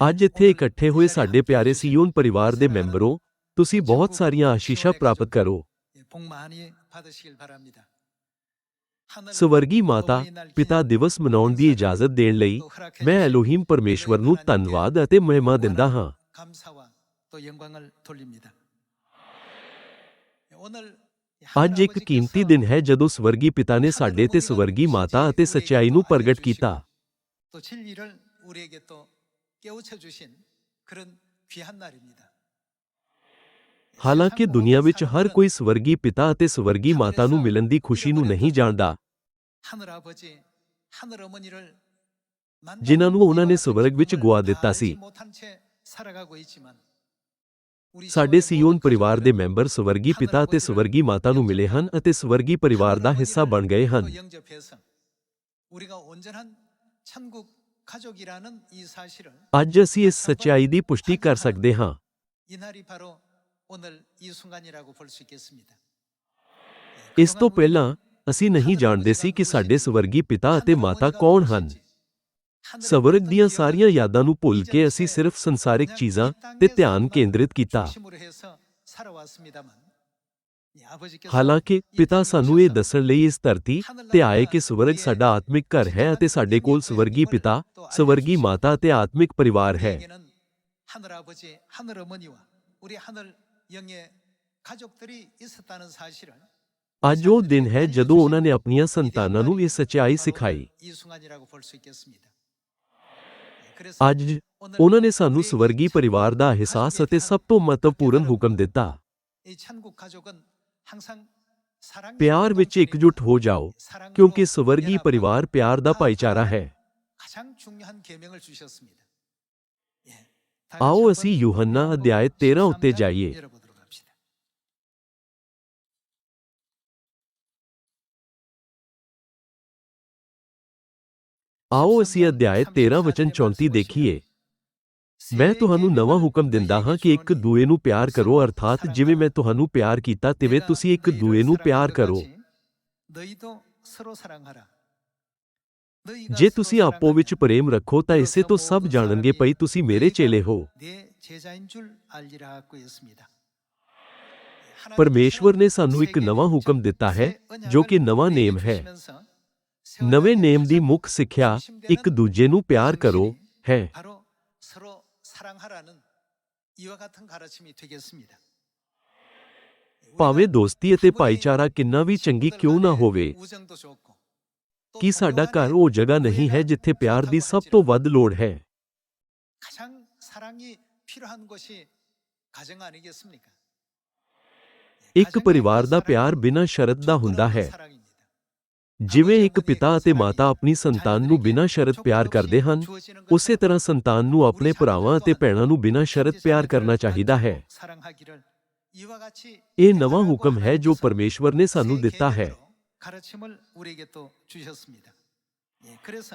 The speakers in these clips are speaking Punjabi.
ਅੱਜ ਇੱਥੇ ਇਕੱਠੇ ਹੋਏ ਸਾਡੇ ਪਿਆਰੇ ਸੀਯੋਨ ਪਰਿਵਾਰ ਦੇ ਮੈਂਬਰੋ ਤੁਸੀਂ ਬਹੁਤ ਸਾਰੀਆਂ ਆਸ਼ੀਸ਼ਾਂ ਪ੍ਰਾਪਤ ਕਰੋ ਸਵਰਗੀ ਮਾਤਾ ਪਿਤਾ ਦਿਵਸ ਮਨਾਉਣ ਦੀ ਇਜਾਜ਼ਤ ਦੇਣ ਲਈ ਮੈਂ ਐਲੋਹੀਮ ਪਰਮੇਸ਼ਵਰ ਨੂੰ ਧੰਨਵਾਦ ਅਤੇ ਮਹਿਮਾ ਦਿੰਦਾ ਹਾਂ ਅੱਜ ਇੱਕ ਕੀਮਤੀ ਦਿਨ ਹੈ ਜਦੋਂ ਸਵਰਗੀ ਪਿਤਾ ਨੇ ਸਾਡੇ ਤੇ ਸਵਰਗੀ ਮਾਤਾ ਅਤੇ ਸਚਾਈ ਨੂੰ ਪ੍ਰਗਟ ਕੀਤਾ 또 진리를 우리에게 또 깨우쳐 주신 그런 귀한 날입니다. ਹਾਲਾਂਕਿ ਦੁਨੀਆ ਵਿੱਚ ਹਰ ਕੋਈ ਸਵਰਗੀ ਪਿਤਾ ਅਤੇ ਸਵਰਗੀ ਮਾਤਾ ਨੂੰ ਮਿਲਣ ਦੀ ਖੁਸ਼ੀ ਨੂੰ ਨਹੀਂ ਜਾਣਦਾ 하늘 아버지, 하늘 어머니를 ਜਿਨ੍ਹਾਂ ਨੂੰ ਉਹਨਾਂ ਨੇ ਸਵਰਗ ਵਿੱਚ ਗੁਆ ਦਿੱਤਾ ਸੀ। 못한 채 살아가고 있지만 우리 ਸਾਡੇ 시온의 ਸੀਯੋਨ 모든 ਪਰਿਵਾਰ ਦੇ 가족들은 ਮੈਂਬਰ ਸਵਰਗੀ ਪਿਤਾ ਅਤੇ ਸਵਰਗੀ ਮਾਤਾ ਨੂੰ ਮਿਲੇ ਹਨ ਅਤੇ ਸਵਰਗੀ ਪਰਿਵਾਰ ਦਾ ਹਿੱਸਾ ਬਣ ਗਏ ਹਨ 또 영접해서 우리가 온전한 천국 ਅੱਜ ਅਸੀਂ ਇਸ ਸਚਾਈ ਦੀ ਪੁਸ਼ਟੀ ਕਰ ਸਕਦੇ ਹਾਂ। ਇਸ ਤੋਂ ਪਹਿਲਾਂ ਅਸੀਂ ਨਹੀਂ ਜਾਣਦੇ ਸੀ ਕਿ ਸਾਡੇ ਸਵਰਗੀ ਪਿਤਾ ਅਤੇ ਮਾਤਾ ਕੌਣ ਹਨ। ਸਵਰਗ ਦੀਆਂ ਸਾਰੀਆਂ ਯਾਦਾਂ ਨੂੰ ਭੁੱਲ ਕੇ ਅਸੀਂ ਸਿਰਫ ਸੰਸਾਰਿਕ ਚੀਜ਼ਾਂ ਤੇ ਧਿਆਨ ਕੇਂਦਰਿਤ ਕੀਤਾ। ਹਾਲਾਂਕਿ ਪਿਤਾ ਸਾਨੂੰ ਇਹ ਦੱਸਣ ਲਈ ਇਸ ਧਰਤੀ ਤੇ ਆਏ ਕਿ ਸਵਰਗ ਸਾਡਾ ਆਤਮਿਕ ਘਰ ਹੈ ਅਤੇ ਸਾਡੇ ਕੋਲ ਸਵਰਗੀ ਪਿਤਾ ਸਵਰਗੀ ਮਾਤਾ ਅਤੇ ਆਤਮਿਕ ਪਰਿਵਾਰ ਹੈ 하늘 아버지, 하늘 어머니와 우리 하늘 영의 가족들이 있었다는 사실을 ਅੱਜ ਉਹ ਦਿਨ ਹੈ ਜਦੋਂ ਉਹਨਾਂ ਨੇ ਆਪਣੀਆਂ ਸੰਤਾਨਾਂ ਨੂੰ ਇਹ ਸੱਚਾਈ ਸਿਖਾਈ 이 순간이라고 볼 수 있겠습니다. 그래서 ਅੱਜ ਉਹਨਾਂ ਨੇ ਸਾਨੂੰ ਸਵਰਗੀ ਪਰਿਵਾਰ ਦਾ ਅਹਿਸਾਸ ਅਤੇ ਸਭ ਤੋਂ ਮਹੱਤਵਪੂਰਨ ਹੁਕਮ ਦਿੱਤਾ 이 천국 가족은 항상 사랑의 प्यार विच एकजुट हो जाओ क्योंकि स्वर्गी परिवार प्यार का भाईचारा है। आओ असी यूहन्ना अध्याय तेरह उत्ते जाइए। आओ असी अध्याय तेरह वचन चौंती देखिए। ਮੈਂ ਤੁਹਾਨੂੰ ਨਵਾਂ ਹੁਕਮ ਦਿੰਦਾ ਹਾਂ ਕਿ ਇੱਕ ਦੂਏ ਨੂੰ ਪਿਆਰ ਕਰੋ, ਅਰਥਾਤ ਜਿਵੇਂ ਮੈਂ ਤੁਹਾਨੂੰ ਪਿਆਰ ਕੀਤਾ, ਤਿਵੇਂ ਤੁਸੀਂ ਇੱਕ ਦੂਏ ਨੂੰ ਪਿਆਰ ਕਰੋ। ਜੇ ਤੁਸੀਂ ਆਪੋ ਵਿੱਚ ਪ੍ਰੇਮ ਰੱਖੋ, ਤਾਂ ਇਸੇ ਤੋਂ ਸਭ ਜਾਣਨਗੇ ਭਈ ਤੁਸੀਂ ਮੇਰੇ ਚੇਲੇ ਹੋ। ਪਰਮੇਸ਼ਵਰ ਨੇ ਸਾਨੂੰ ਇੱਕ ਨਵਾਂ ਹੁਕਮ ਦਿੱਤਾ ਹੈ, ਜੋ ਕਿ ਨਵਾਂ ਨੇਮ ਹੈ। ਨਵੇਂ ਨੇਮ ਦੀ ਮੁੱਖ ਸਿੱਖਿਆ ਇੱਕ ਦੂਜੇ ਨੂੰ ਪਿਆਰ ਕਰੋ ਹੈ। 사랑하라는 이와 같은 가르침이 되겠습니다. ਭਾਵੇਂ ਦੋਸਤੀ ਅਤੇ ਭਾਈਚਾਰਾ ਕਿੰਨਾ ਵੀ ਚੰਗੀ ਕਿਉਂ ਨਾ ਹੋਵੇ 우정도 좋고 또 ਕੀ ਸਾਡਾ 동료 ਘਰ 안에 ਉਹ ਜਗ੍ਹਾ ਨਹੀਂ ਹੈ ਜਿੱਥੇ ਪਿਆਰ ਦੀ ਸਭ ਤੋਂ ਵੱਧ ਲੋੜ ਹੈ 가장 사랑이 필요한 곳이 가정 아니겠습니까? ਇੱਕ ਪਰਿਵਾਰ ਦਾ ਪਿਆਰ ਬਿਨਾਂ ਸ਼ਰਤ ਦਾ ਹੁੰਦਾ ਹੈ 사랑입니다. ਜਿਵੇਂ ਇੱਕ ਪਿਤਾ ਅਤੇ ਮਾਤਾ ਆਪਣੀ ਸੰਤਾਨ ਨੂੰ ਬਿਨਾਂ ਸ਼ਰਤ ਪਿਆਰ ਕਰਦੇ ਹਨ ਉਸੇ ਤਰ੍ਹਾਂ ਸੰਤਾਨ ਨੂੰ ਆਪਣੇ ਭਰਾਵਾਂ ਅਤੇ ਭੈਣਾਂ ਨੂੰ ਬਿਨਾਂ ਸ਼ਰਤ ਪਿਆਰ ਕਰਨਾ ਚਾਹੀਦਾ ਹੈ ਇਹ ਨਵਾਂ ਹੁਕਮ ਹੈ ਜੋ ਪਰਮੇਸ਼ਵਰ ਨੇ ਸਾਨੂੰ ਦਿੱਤਾ ਹੈ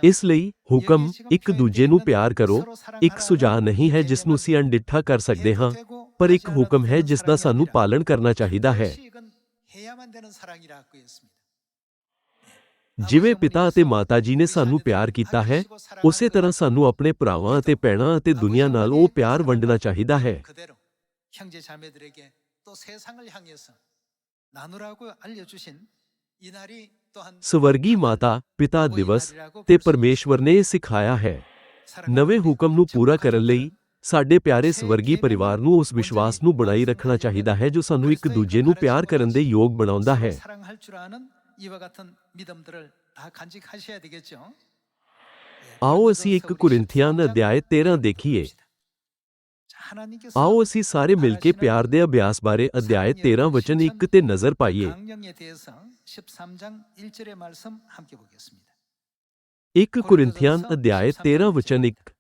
ਇਸ ਲਈ ਹੁਕਮ ਇੱਕ ਦੂਜੇ ਨੂੰ ਪਿਆਰ ਕਰੋ ਇੱਕ ਸੁਝਾਅ ਨਹੀਂ ਹੈ ਜਿਸ ਨੂੰ ਅਸੀਂ ਅਣਡਿੱਠਾ ਕਰ ਸਕਦੇ ਹਾਂ ਪਰ ਇੱਕ ਹੁਕਮ ਹੈ ਜਿਸ ਦਾ ਸਾਨੂੰ ਪਾਲਣ ਕਰਨਾ ਚਾਹੀਦਾ ਹੈ ਜਿਵੇਂ ਪਿਤਾ ਅਤੇ ਮਾਤਾ ਜੀ ਨੇ ਸਾਨੂੰ ਪਿਆਰ ਕੀਤਾ ਹੈ ਉਸੇ ਤਰ੍ਹਾਂ ਸਾਨੂੰ ਆਪਣੇ ਭਰਾਵਾਂ ਅਤੇ ਭੈਣਾਂ ਅਤੇ ਦੁਨੀਆ ਨਾਲ ਉਹ ਪਿਆਰ ਵੰਡਣਾ ਚਾਹੀਦਾ ਹੈ 그대로 형제 자매들에게 또 세상을 향해서 나누라고 알려주신 이 날이 또한 ਸਵਰਗੀ ਮਾਤਾ ਪਿਤਾ ਦਿਵਸ ਤੇ ਪਰਮੇਸ਼ਵਰ ਨੇ ਇਹ ਸਿਖਾਇਆ ਹੈ ਨਵੇਂ ਹੁਕਮ ਨੂੰ ਪੂਰਾ ਕਰਨ ਲਈ ਸਾਡੇ ਪਿਆਰੇ ਸਵਰਗੀ ਪਰਿਵਾਰ ਨੂੰ ਉਸ ਵਿਸ਼ਵਾਸ ਨੂੰ ਬਣਾਈ ਰੱਖਣਾ ਚਾਹੀਦਾ ਹੈ ਜੋ ਸਾਨੂੰ ਇੱਕ ਦੂਜੇ ਨੂੰ ਪਿਆਰ ਕਰਨ ਦੇ ਯੋਗ ਬਣਾਉਂਦਾ ਹੈ 사랑할 줄 아는 이와 같은 믿음들을 다 간직하셔야 되겠죠. ਆਓ ਅਸੀਂ ਇੱਕ ਕੁਰਿੰਥੀਆਨ ਅਧਿਆਇ 13 ਦੇਖੀਏ 하나님께서 ਆਓ ਅਸੀਂ ਸਾਰੇ ਮਿਲ ਕੇ ਪਿਆਰ ਦੇ ਅਭਿਆਸ ਬਾਰੇ ਅਧਿਆਇ 13 ਵਚਨ 1 ਤੇ ਨਜ਼ਰ ਪਾਈਏ 강령에 대해서 13장 1절의 말씀 함께 보겠습니다. 1 ਕੁਰਿੰਥੀਆਨ ਅਧਿਆਇ 13 ਵਚਨ 1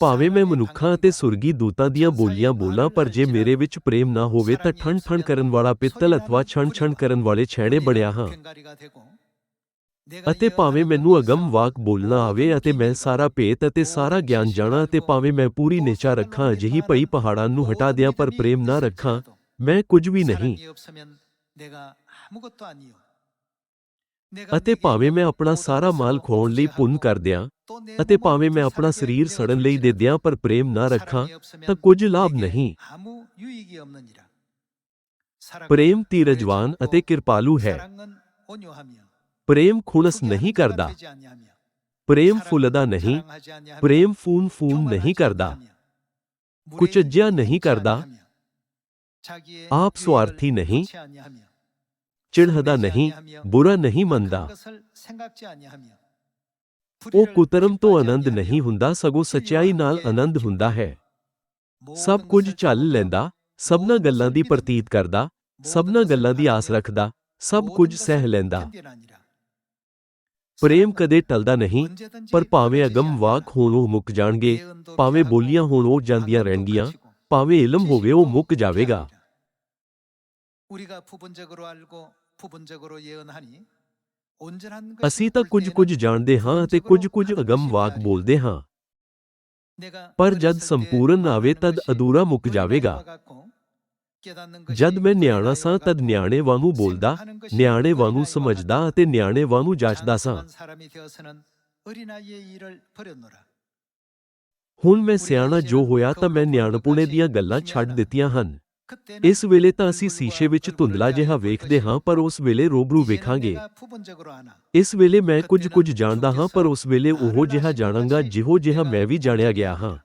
ਭਾਵੇਂ ਮੈਂ ਮਨੁੱਖਾਂ ਅਤੇ ਸੁਰਗੀ ਦੂਤਾਂ ਦੀਆਂ ਬੋਲੀਆਂ ਬੋਲਾਂ, ਪਰ ਜੇ ਮੇਰੇ ਵਿੱਚ ਪ੍ਰੇਮ ਨਾ ਹੋਵੇ ਤਾਂ ਠਣ ਠਣ ਕਰਨ ਵਾਲਾ ਪਿੱਤਲ ਅਥਵਾ ਛਣ ਛਣ ਕਰਨ ਵਾਲੇ ਛੈਣੇ ਬਣਿਆ ਹਾਂ। ਅਤੇ ਭਾਵੇਂ ਮੈਨੂੰ ਅਗਮ ਵਾਕ ਬੋਲਣਾ ਆਵੇ ਅਤੇ ਮੈਂ ਸਾਰਾ ਭੇਤ ਅਤੇ ਸਾਰਾ ਗਿਆਨ ਜਾਣਾ ਅਤੇ ਭਾਵੇਂ ਮੈਂ ਪੂਰੀ ਨਿਚਾ ਰੱਖਾਂ, ਅਜਿਹੀ ਭਈ ਪਹਾੜਾਂ ਨੂੰ ਹਟਾ ਦਿਆਂ ਪਰ ਪ੍ਰੇਮ ਨਾ ਰੱਖਾਂ, ਮੈਂ ਕੁਝ ਵੀ ਨਹੀਂ। ਅਤੇ ਭਾਵੇਂ ਮੈਂ ਆਪਣਾ ਸਾਰਾ ਮਾਲ ਖੋਣ ਲਈ ਪੁੰਨ ਕਰ ਦਿਆਂ ਅਤੇ ਭਾਵੇਂ ਮੈਂ ਆਪਣਾ ਸਰੀਰ ਸੜਨ ਲਈ ਦੇ ਦਿਆਂ ਪਰ ਪ੍ਰੇਮ ਨਾ ਰੱਖਾਂ ਤਾਂ ਕੁਝ ਲਾਭ ਨਹੀਂ ਪ੍ਰੇਮ ਧੀਰਜਵਾਨ ਅਤੇ ਕਿਰਪਾਲੂ ਹੈ ਪ੍ਰੇਮ ਖੁਣਸ ਨਹੀਂ ਕਰਦਾ ਪ੍ਰੇਮ ਫੁੱਲਦਾ ਨਹੀਂ ਪ੍ਰੇਮ ਫੂਨ ਫੂਨ ਨਹੀਂ ਕਰਦਾ ਕੁਚੱਜਿਆ ਨਹੀਂ ਕਰਦਾ ਆਪ ਸਵਾਰਥੀ ਨਹੀਂ 쫓지 아니하며 ਚਿੜਹਦਾ 성내지 ਨਹੀਂ 아니하며 ਬੁਰਾ ਨਹੀਂ 악한 ਮੰਨਦਾ 것을 생각지 아니하며 ਉਹ 불의를 ਕੁਤਰਮ ਤੋਂ 기뻐하지 ਆਨੰਦ 아니하며 ਨਹੀਂ ਹੁੰਦਾ ਸਗੋਂ ਸੱਚਾਈ ਨਾਲ ਆਨੰਦ ਹੁੰਦਾ ਹੈ ਸਭ 모든 ਕੁਝ 것을 ਝੱਲ 참으며 ਲੈਂਦਾ ਸਭਨਾਂ ਗੱਲਾਂ ਦੀ ਪ੍ਰਤੀਤ ਕਰਦਾ ਸਭਨਾਂ ਗੱਲਾਂ ਦੀ ਆਸ ਰੱਖਦਾ ਸਭ 모든 ਕੁਝ 것을 ਸਹਿ ਲੈਂਦਾ 견디나니라. ਪ੍ਰੇਮ 사랑은 ਕਦੇ ਟਲਦਾ ਨਹੀਂ 언제든지 ਪਰ ਭਾਵੇਂ 버려지지 ਅਗਮ 않는다. ਵਾਕ ਹੋਣ ਉਹ ਮੁੱਕ ਜਾਣਗੇ 예언도 ਭਾਵੇਂ 피하고 ਬੋਲੀਆਂ ਹੋਣ ਉਹ ਜਾਂਦੀਆਂ 악명도 ਰਹਿਣਗੀਆਂ 가지고 ਭਾਵੇਂ ਇਲਮ ਹੋਵੇ ਉਹ ਮੁੱਕ ਜਾਵੇਗਾ 지식도 우리가 부분적으로 알고 ਅਸੀਂ ਤਾਂ ਕੁਝ-ਕੁਝ ਜਾਣਦੇ ਹਾਂ ਅਤੇ ਕੁਝ-ਕੁਝ ਅਗੰਮ ਵਾਕ ਬੋਲਦੇ ਹਾਂ ਪਰ ਜਦ ਸੰਪੂਰਨ ਆਵੇ ਤਦ ਅਧੂਰਾ ਮੁੱਕ ਜਾਵੇਗਾ ਜਦ ਮੈਂ ਨਿਆਣਾ ਸਾਂ ਤਦ ਨਿਆਣੇ ਵਾਂਗੂ ਬੋਲਦਾ ਨਿਆਣੇ ਵਾਂਗੂ ਸਮਝਦਾ ਅਤੇ ਨਿਆਣੇ ਵਾਂਗੂ ਜਾਚਦਾ ਸਾਂ ਹੁਣ ਮੈਂ ਸਿਆਣਾ ਜੋ ਹੋਇਆ ਤਾਂ ਮੈਂ ਨਿਆਣਪੁਣੇ ਦੀਆਂ ਗੱਲਾਂ ਛੱਡ ਦਿੱਤੀਆਂ ਹਨ ਇਸ ਵੇਲੇ ਤਾਂ ਅਸੀਂ ਸ਼ੀਸ਼ੇ ਵਿੱਚ ਧੁੰਦਲਾ ਜਿਹਾ ਵੇਖਦੇ ਹਾਂ ਪਰ ਉਸ ਵੇਲੇ ਰੂਬਰੂ 이제는 ਵੇਖਾਂਗੇ 내가 부분적으로 아나. ਇਸ ਵੇਲੇ ਮੈਂ ਕੁਝ ਕੁਝ ਜਾਣਦਾ ਹਾਂ ਪਰ ਉਸ ਵੇਲੇ ਉਹੋ ਜਿਹਾ ਜਾਣਾਂਗਾ ਜਿਹੋ ਜਿਹਾ ਮੈਂ ਵੀ ਜਾਣਿਆ ਗਿਆ ਹਾਂ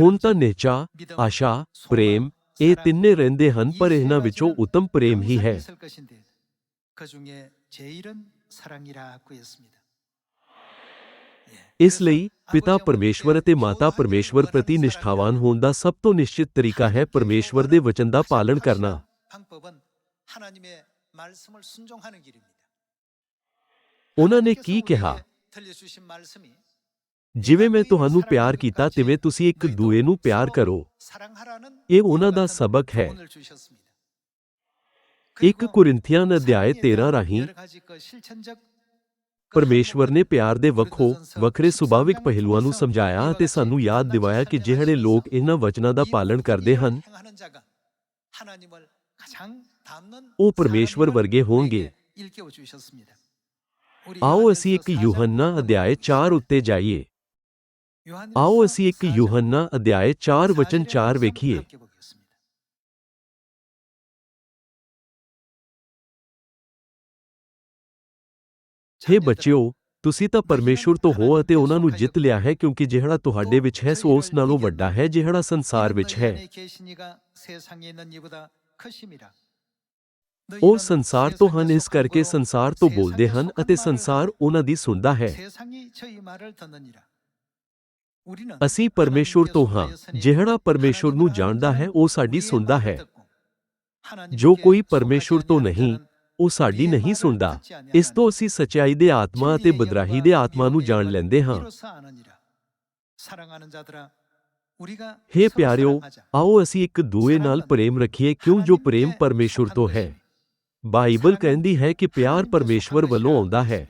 ਹੁਣ ਤਾਂ ਨਿਹਚਾ 믿음, ਆਸ਼ਾ 소망, ਪ੍ਰੇਮ ਇਹ 사랑, ਤਿੰਨੇ ਰਹਿੰਦੇ ਹਨ ਪਰ 이 세 ਇਹਨਾਂ ਵਿੱਚੋਂ 가지는 ਉੱਤਮ ਪ੍ਰੇਮ ਹੀ 항상 ਹੈ 있을 것인데 그 중에 제일은 사랑이라고 했습니다. ਇਸ ਲਈ ਪਿਤਾ ਪਰਮੇਸ਼ਵਰ ਅਤੇ ਮਾਤਾ ਪਰਮੇਸ਼ਵਰ ਪ੍ਰਤੀ ਨਿਸ਼ਠਾਵਾਨ ਹੋਣ ਦਾ ਸਭ ਤੋਂ ਨਿਸ਼ਚਿਤ ਤਰੀਕਾ ਹੈ ਪਰਮੇਸ਼ਵਰ ਦੇ ਵਚਨ ਦਾ ਪਾਲਣ ਕਰਨਾ। ਉਹਨਾਂ ਨੇ ਕੀ ਕਿਹਾ? ਜਿਵੇਂ ਮੈਂ ਤੁਹਾਨੂੰ ਪਿਆਰ ਕੀਤਾ, ਤਿਵੇਂ ਤੁਸੀਂ ਇੱਕ ਦੂਏ ਨੂੰ ਪਿਆਰ ਕਰੋ। ਇਹ ਉਹਨਾਂ ਦਾ ਸਬਕ ਹੈ। ਇੱਕ ਕੁਰਿੰਥੀਆਂ ਅਧਿਆਇ 13 ਰਾਹੀਂ ਪਰਮੇਸ਼ਵਰ ਨੇ ਪਿਆਰ ਦੇ ਵੱਖੋ ਵੱਖਰੇ ਸੁਭਾਵਿਕ ਪਹਿਲੂਆਂ ਨੂੰ ਸਮਝਾਇਆ ਅਤੇ ਸਾਨੂੰ ਯਾਦ ਦਿਵਾਇਆ ਕਿ ਜਿਹੜੇ ਲੋਕ ਇਹਨਾਂ ਵਚਨਾਂ ਦਾ ਪਾਲਣ ਕਰਦੇ ਹਨ, ਉਹ ਪਰਮੇਸ਼ਵਰ ਵਰਗੇ ਹੋਣਗੇ। ਆਓ ਅਸੀਂ ਇੱਕ ਯੋਹੰਨਾ ਅਧਿਆਇ 4 ਉੱਤੇ ਜਾਈਏ। ਆਓ ਅਸੀਂ ਇੱਕ ਯੋਹੰਨਾ ਅਧਿਆਇ 4 ਵਚਨ 4 ਵੇਖੀਏ। ਹੇ ਬੱਚਿਓ, ਤੁਸੀਂ ਤਾਂ ਪਰਮੇਸ਼ੁਰ ਤੋਂ ਹੋ ਅਤੇ ਉਹਨਾਂ ਨੂੰ ਜਿੱਤ ਲਿਆ ਹੈ ਕਿਉਂਕਿ ਜਿਹੜਾ ਤੁਹਾਡੇ ਵਿੱਚ ਹੈ, ਸੋ ਉਸ ਨਾਲੋਂ ਵੱਡਾ ਹੈ, ਜਿਹੜਾ ਸੰਸਾਰ ਵਿੱਚ ਹੈ। ਉਹ ਸੰਸਾਰ ਤੋਂ ਹਨ, ਇਸ ਕਰਕੇ ਸੰਸਾਰ ਤੋਂ ਬੋਲਦੇ ਹਨ ਅਤੇ ਸੰਸਾਰ ਉਹਨਾਂ ਦੀ ਸੁਣਦਾ ਹੈ। ਅਸੀਂ ਪਰਮੇਸ਼ੁਰ ਤੋਂ ਹਾਂ, ਜਿਹੜਾ ਪਰਮੇਸ਼ੁਰ ਨੂੰ ਜਾਣਦਾ ਹੈ, ਉਹ ਸਾਡੀ ਸੁਣਦਾ ਹੈ। ਜੋ ਕੋਈ ਪਰਮੇਸ਼ੁਰ ਤੋਂ ਨਹੀਂ ਉਹ ਸਾਡੀ ਨਹੀਂ ਸੁਣਦਾ। ਇਸ ਤੋਂ ਅਸੀਂ ਸਚਾਈ ਦੇ ਆਤਮਾ ਅਤੇ ਬਦਰਾਹੀ ਦੇ ਆਤਮਾ ਨੂੰ ਜਾਣ ਲੈਂਦੇ ਹਾਂ। ਹੇ ਪਿਆਰਿਓ ਆਓ ਅਸੀਂ ਇੱਕ ਦੂਏ ਨਾਲ ਪ੍ਰੇਮ ਰੱਖੀਏ ਕਿਉਂ ਜੋ ਪ੍ਰੇਮ ਪਰਮੇਸ਼ਵਰ ਤੋਂ ਹੈ? ਬਾਈਬਲ ਕਹਿੰਦੀ ਹੈ ਕਿ ਪਿਆਰ ਪਰਮੇਸ਼ਵਰ ਵੱਲੋਂ ਆਉਂਦਾ ਹੈ।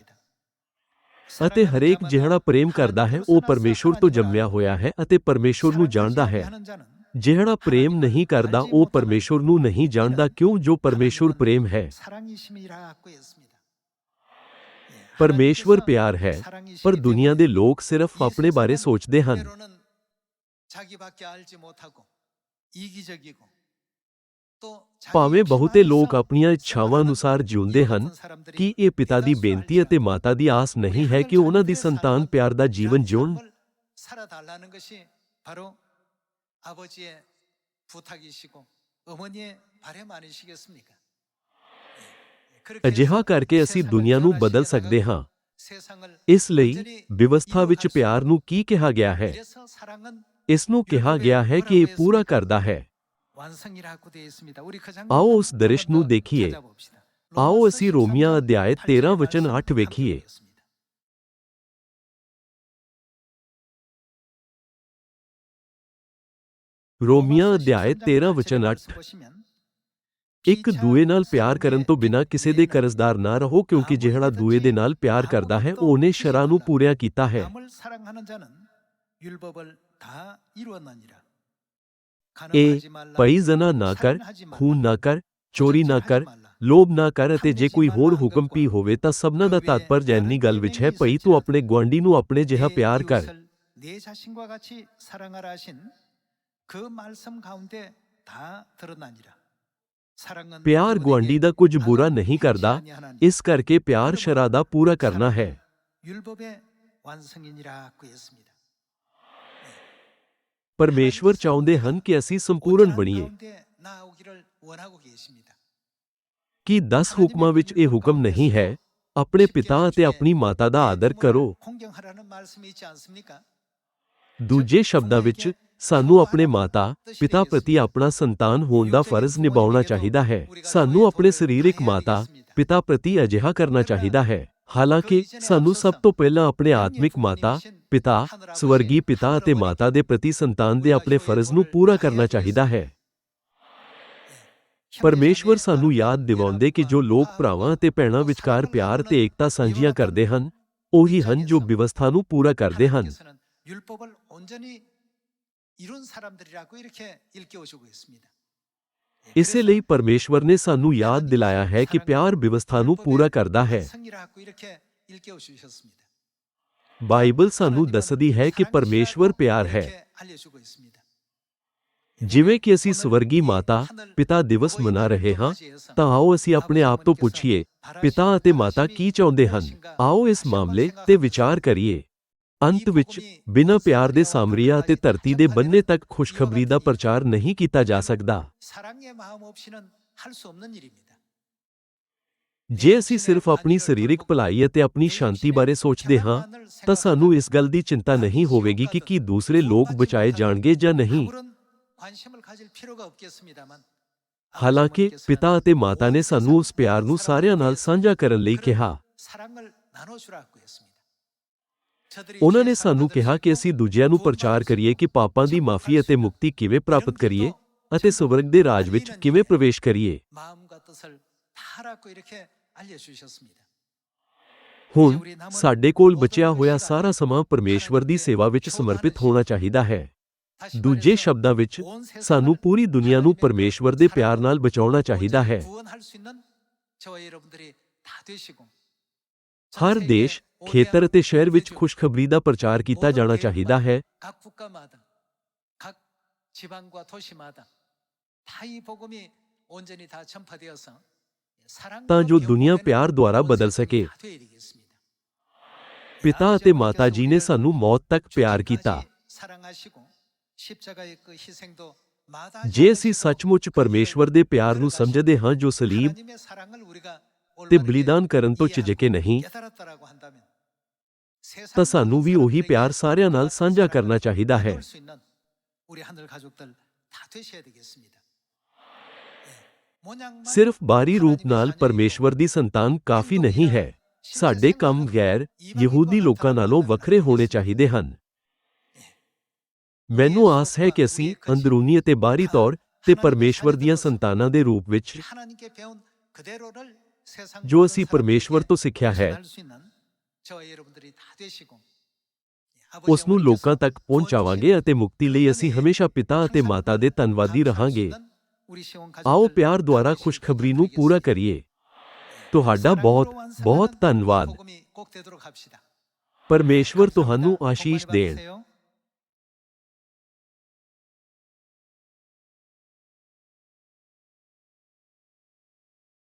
ਅਤੇ ਹਰੇਕ ਜਿਹੜਾ ਪ੍ਰੇਮ ਕਰਦਾ ਹੈ ਉਹ ਪਰਮੇਸ਼ਵਰ ਤੋਂ ਜੰਮਿਆ ਹੋਇਆ ਹੈ ਅਤੇ ਪਰਮੇਸ਼ਵਰ ਨੂੰ ਜਾਣਦਾ ਹੈ। ਜਿਹੜਾ ਪ੍ਰੇਮ ਨਹੀਂ ਕਰਦਾ, ਉਹ ਪਰਮੇਸ਼ਵਰ ਨੂੰ ਨਹੀਂ ਜਾਣਦਾ, ਕਿਉਂ? ਜੋ ਪਰਮੇਸ਼ਵਰ ਪ੍ਰੇਮ ਹੈ। ਪਰਮੇਸ਼ਵਰ ਪਿਆਰ ਹੈ, ਪਰ ਦੁਨੀਆ ਦੇ ਲੋਕ ਸਿਰਫ ਆਪਣੇ ਬਾਰੇ ਸੋਚਦੇ ਹਨ। ਭਾਵੇਂ ਬਹੁਤੇ ਲੋਕ ਆਪਣੀਆਂ ਇੱਛਾਵਾਂ ਅਨੁਸਾਰ ਜਿਉਂਦੇ ਹਨ, ਕੀ ਇਹ ਪਿਤਾ ਦੀ ਬੇਨਤੀ ਅਤੇ ਮਾਤਾ ਦੀ ਆਸ ਨਹੀਂ ਹੈ ਕਿ ਉਹਨਾਂ ਦੀ ਸੰਤਾਨ ਪਿਆਰ ਦਾ ਜੀਵਨ ਜਿਉਣ? 아달라는 것이 바로 아버지의 부탁이시고 어머니의 바람 아니시겠습니까? ਅਜਿਹਾ ਕਰਕੇ ਅਸੀਂ ਦੁਨੀਆ ਨੂੰ ਬਦਲ ਸਕਦੇ ਹਾਂ ਇਸ ਲਈ ਵਿਵਸਥਾ ਵਿੱਚ ਪਿਆਰ ਨੂੰ ਕੀ ਕਿਹਾ ਗਿਆ ਹੈ ਇਸ ਨੂੰ ਕਿਹਾ ਗਿਆ ਹੈ ਕਿ ਇਹ ਪੂਰਾ ਕਰਦਾ ਹੈ ਆਓ ਉਸ ਦ੍ਰਿਸ਼ ਨੂੰ ਦੇਖੀਏ ਆਓ ਅਸੀਂ ਰੋਮੀਆਂ ਅਧਿਆਇ 13 ਵਚਨ 8 ਵੇਖੀਏ ਰੋਮੀਆਂ ਅਧਿਆਇ 13 ਵਚਨ 8 ਇੱਕ ਦੂਏ ਨਾਲ ਪਿਆਰ ਕਰਨ ਤੋਂ ਬਿਨਾ ਕਿਸੇ ਦੇ ਕਰਜ਼ਦਾਰ ਨਾ ਰਹੋ ਕਿਉਂਕਿ ਜਿਹੜਾ ਦੂਏ ਦੇ ਨਾਲ ਪਿਆਰ ਕਰਦਾ ਹੈ ਉਹਨੇ ਸ਼ਰਾਂ ਨੂੰ ਪੂਰਿਆ ਕੀਤਾ ਹੈ ਇਹ ਪਈ ਜ਼ਨਾ ਨਾ ਕਰ ਖੂਨ ਨਾ ਕਰ ਚੋਰੀ ਨਾ ਕਰ ਲੋਭ ਨਾ ਕਰ ਅਤੇ ਜੇ ਕੋਈ ਹੋਰ ਹੁਕਮ ਵੀ ਹੋਵੇ ਤਾਂ ਸਭਨਾਂ ਦਾ ਤਾਤਪਰਜ ਇੰਨੀ ਗੱਲ ਵਿੱਚ ਹੈ ਭਈ ਤੂੰ ਆਪਣੇ ਗੁਆਂਢੀ ਨੂੰ ਆਪਣੇ ਜਿਹਾ ਪਿਆਰ ਕਰ 내 자신과 같이 사랑하라 하신 그 말씀 가운데 다 드러나니라. 사랑은 ਪਿਆਰ 누구에게 ਗੁਆਂਢੀ ਦਾ ਕੁਝ ਬੁਰਾ 나는 ਨਹੀਂ 혹시 ਕਰਦਾ 아니하나니 ਇਸ ਕਰਕੇ ਪਿਆਰ ਸ਼ਰ੍ਹਾ ਦਾ ਪੂਰਾ ਕਰਨਾ ਹੈ 율법의 완성이니라고 했습니다. ਪਰਮੇਸ਼ਵਰ ਚਾਹੁੰਦੇ ਹਨ ਕਿ ਅਸੀਂ ਸੰਪੂਰਨ ਬਣੀਏ 가운데 나아오기를 원하고 계십니다. ਕੀ 10 ਹੁਕਮਾਂ ਵਿੱਚ ਇਹ ਹੁਕਮ ਨਹੀਂ ਹੈ ਆਪਣੇ ਪਿਤਾ ਅਤੇ ਆਪਣੀ ਮਾਤਾ ਦਾ ਆਦਰ ਕਰੋ 공경하라는 말씀이 있지 않습니까? ਦੂਜੇ ਸ਼ਬਦਾਂ ਵਿੱਚ ਸਾਨੂੰ ਆਪਣੇ ਮਾਤਾ, ਪਿਤਾ ਪ੍ਰਤੀ ਆਪਣਾ ਸੰਤਾਨ ਹੋਣ ਦਾ ਫਰਜ਼ ਨਿਭਾਉਣਾ ਚਾਹੀਦਾ ਹੈ। ਸਾਨੂੰ ਆਪਣੇ ਸਰੀਰਕ ਮਾਤਾ, ਪਿਤਾ ਪ੍ਰਤੀ ਅਜਿਹਾ ਕਰਨਾ ਚਾਹੀਦਾ ਹੈ। ਹਾਲਾਂਕਿ, ਸਾਨੂੰ ਸਭ ਤੋਂ ਪਹਿਲਾਂ ਆਪਣੇ ਆਤਮਿਕ ਮਾਤਾ, ਪਿਤਾ, ਸਵਰਗੀ ਪਿਤਾ ਅਤੇ ਮਾਤਾ ਦੇ ਪ੍ਰਤੀ ਸੰਤਾਨ ਦੇ ਆਪਣੇ ਫਰਜ਼ ਨੂੰ ਪੂਰਾ ਕਰਨਾ ਚਾਹੀਦਾ ਹੈ। ਪਰਮੇਸ਼ਵਰ ਸਾਨੂੰ ਯਾਦ ਦਿਵਾਉਂਦੇ ਕਿ ਜੋ ਲੋਕ ਭਰਾਵਾਂ ਅਤੇ ਭੈਣਾਂ ਵਿਚਕਾਰ ਪਿਆਰ ਤੇ ਏਕਤਾ ਸਾਂਝੀਆਂ ਕਰਦੇ ਹਨ, ਉਹੀ ਹਨ ਜੋ ਵਿਵਸਥਾ ਨੂੰ ਪੂਰਾ ਕਰਦੇ ਹਨ। ਇਸੇ ਲਈ ਪਰਮੇਸ਼ਵਰ ਨੇ ਸਾਨੂੰ ਯਾਦ ਦਿਲਾਇਆ ਹੈ ਕਿ ਪਿਆਰ ਵਿਵਸਥਾ ਨੂੰ ਪੂਰਾ ਕਰਦਾ ਹੈ। ਬਾਈਬਲ ਸਾਨੂੰ ਦੱਸਦੀ ਹੈ ਕਿ ਪਰਮੇਸ਼ਵਰ ਪਿਆਰ ਹੈ। ਜਿਵੇਂ ਕਿ ਅਸੀਂ ਸਵਰਗੀ ਮਾਤਾ ਪਿਤਾ ਦਿਵਸ ਮਨਾ ਰਹੇ ਹਾਂ ਤਾਂ ਆਓ ਅਸੀਂ ਆਪਣੇ ਆਪ ਤੋਂ ਪੁੱਛੀਏ ਪਿਤਾ ਅਤੇ ਮਾਤਾ ਕੀ ਚਾਹੁੰਦੇ ਹਨ? ਆਓ ਇਸ ਮਾਮਲੇ ਤੇ ਵਿਚਾਰ ਕਰੀਏ। ਅੰਤ ਵਿੱਚ ਬਿਨਾਂ ਪਿਆਰ ਦੇ ਸਾਮਰੀਆ ਅਤੇ ਧਰਤੀ ਦੇ ਬੰਨੇ ਤੱਕ ਖੁਸ਼ਖਬਰੀ ਦਾ ਪ੍ਰਚਾਰ ਨਹੀਂ ਕੀਤਾ ਜਾ ਸਕਦਾ। ਜੇ ਅਸੀਂ ਸਿਰਫ ਆਪਣੀ ਸਰੀਰਕ ਭਲਾਈ ਅਤੇ ਆਪਣੀ ਸ਼ਾਂਤੀ ਬਾਰੇ ਸੋਚਦੇ ਹਾਂ ਤਾਂ ਸਾਨੂੰ ਇਸ ਗੱਲ ਦੀ ਚਿੰਤਾ ਨਹੀਂ ਹੋਵੇਗੀ ਕਿ ਕੀ ਦੂਸਰੇ ਲੋਕ ਬਚਾਏ ਜਾਣਗੇ ਜਾਂ ਨਹੀਂ। ਹਾਲਾਂਕਿ ਪਿਤਾ ਅਤੇ ਮਾਤਾ ਨੇ ਸਾਨੂੰ ਉਸ ਪਿਆਰ ਨੂੰ ਸਾਰਿਆਂ ਨਾਲ ਸਾਂਝਾ ਕਰਨ ਲਈ ਕਿਹਾ। ਉਹਨਾਂ ਨੇ ਸਾਨੂੰ ਕਿਹਾ ਕਿ ਅਸੀਂ ਦੂਜਿਆਂ ਨੂੰ ਪ੍ਰਚਾਰ ਕਰੀਏ ਕਿ ਪਾਪਾਂ ਦੀ ਮਾਫੀ ਅਤੇ ਮੁਕਤੀ ਕਿਵੇਂ ਪ੍ਰਾਪਤ ਕਰੀਏ ਅਤੇ ਸਵਰਗ ਦੇ ਰਾਜ ਵਿੱਚ ਕਿਵੇਂ ਪ੍ਰਵੇਸ਼ ਕਰੀਏ। ਹੁਣ ਸਾਡੇ ਕੋਲ ਬਚਿਆ ਹੋਇਆ ਸਾਰਾ ਸਮਾਂ ਪਰਮੇਸ਼ਵਰ ਦੀ ਸੇਵਾ ਵਿੱਚ ਸਮਰਪਿਤ ਹੋਣਾ ਚਾਹੀਦਾ ਹੈ। ਦੂਜੇ ਸ਼ਬਦਾਂ ਵਿੱਚ, ਸਾਨੂੰ ਪੂਰੀ ਦੁਨੀਆ ਨੂੰ ਪਰਮੇਸ਼ਵਰ ਦੇ ਪਿਆਰ ਨਾਲ ਬਚਾਉਣਾ ਚਾਹੀਦਾ ਹੈ। ਹਰ ਦੇਸ਼ ਖੇਤਰ ਅਤੇ ਸ਼ਹਿਰ ਵਿੱਚ ਖੁਸ਼ਖਬਰੀ ਦਾ ਪ੍ਰਚਾਰ ਕੀਤਾ ਜਾਣਾ ਚਾਹੀਦਾ ਹੈ 각 국가마다 각 지방과 도시마다 다 이 복음이 온전히 다 전파되어서 사랑과 ਤਾਂ ਜੋ ਦੁਨੀਆ 병고에는 ਪਿਆਰ ਦੁਆਰਾ 온 ਬਦਲ 세상이 ਸਕੇ। 다 되어야 되겠습니다. ਪਿਤਾ ਅਤੇ ਮਾਤਾ ਜੀ ਨੇ ਸਾਨੂੰ ਮੌਤ ਤੱਕ ਪਿਆਰ ਕੀਤਾ 주님까지 사랑하시고 십자가의 그 희생도 ਜੇ ਅਸੀਂ ਸੱਚਮੁੱਚ ਪਰਮੇਸ਼ਵਰ ਦੇ ਪਿਆਰ ਨੂੰ ਸਮਝਦੇ ਹਾਂ ਜੋ ਸਲੀਬ 하나님의 사랑을 우리가 ਤੇ 올바르게 ਬਲੀਦਾਨ ਕਰਨ ਤੋਂ ਝਿਜਕੇ ਨਹੀਂ 깨달았다라고 한다면 ਤਾਂ ਸਾਨੂੰ ਵੀ ਉਹੀ ਪਿਆਰ ਸਾਰਿਆਂ ਨਾਲ ਸਾਂਝਾ ਕਰਨਾ ਚਾਹੀਦਾ ਹੈ। ਸਿਰਫ ਬਾਹਰੀ ਰੂਪ ਨਾਲ ਪਰਮੇਸ਼ਵਰ ਦੀ ਸੰਤਾਨ ਕਾਫੀ ਨਹੀਂ ਹੈ। ਸਾਡੇ ਕੰਮ ਗੈਰ ਯਹੂਦੀ ਲੋਕਾਂ ਨਾਲੋਂ ਵੱਖਰੇ ਹੋਣੇ ਚਾਹੀਦੇ ਹਨ। ਮੈਨੂੰ ਆਸ ਹੈ ਕਿ ਅਸੀਂ ਅੰਦਰੂਨੀ ਅਤੇ ਬਾਹਰੀ ਤੌਰ ਤੇ ਪਰਮੇਸ਼ਵਰ ਦੀਆਂ ਸੰਤਾਨਾਂ ਦੇ ਰੂਪ ਵਿੱਚ ਜੋ ਅਸੀਂ ਪਰਮੇਸ਼ਵਰ ਤੋਂ ਸਿੱਖਿਆ ਹੈ ਉਸ ਨੂੰ ਲੋਕਾਂ ਤੱਕ ਪਹੁੰਚਾਵਾਂਗੇ ਅਤੇ ਮੁਕਤੀ ਲਈ ਅਸੀਂ ਹਮੇਸ਼ਾ ਪਿਤਾ ਅਤੇ ਮਾਤਾ ਦੇ ਧੰਨਵਾਦੀ ਰਹਾਂਗੇ ਆਓ ਪਿਆਰ ਦੁਆਰਾ ਖੁਸ਼ਖਬਰੀ ਨੂੰ ਪੂਰਾ ਕਰੀਏ ਤੁਹਾਡਾ ਬਹੁਤ ਬਹੁਤ ਧੰਨਵਾਦ ਪਰਮੇਸ਼ਵਰ ਤੁਹਾਨੂੰ ਆਸ਼ੀਸ਼ ਦੇਣ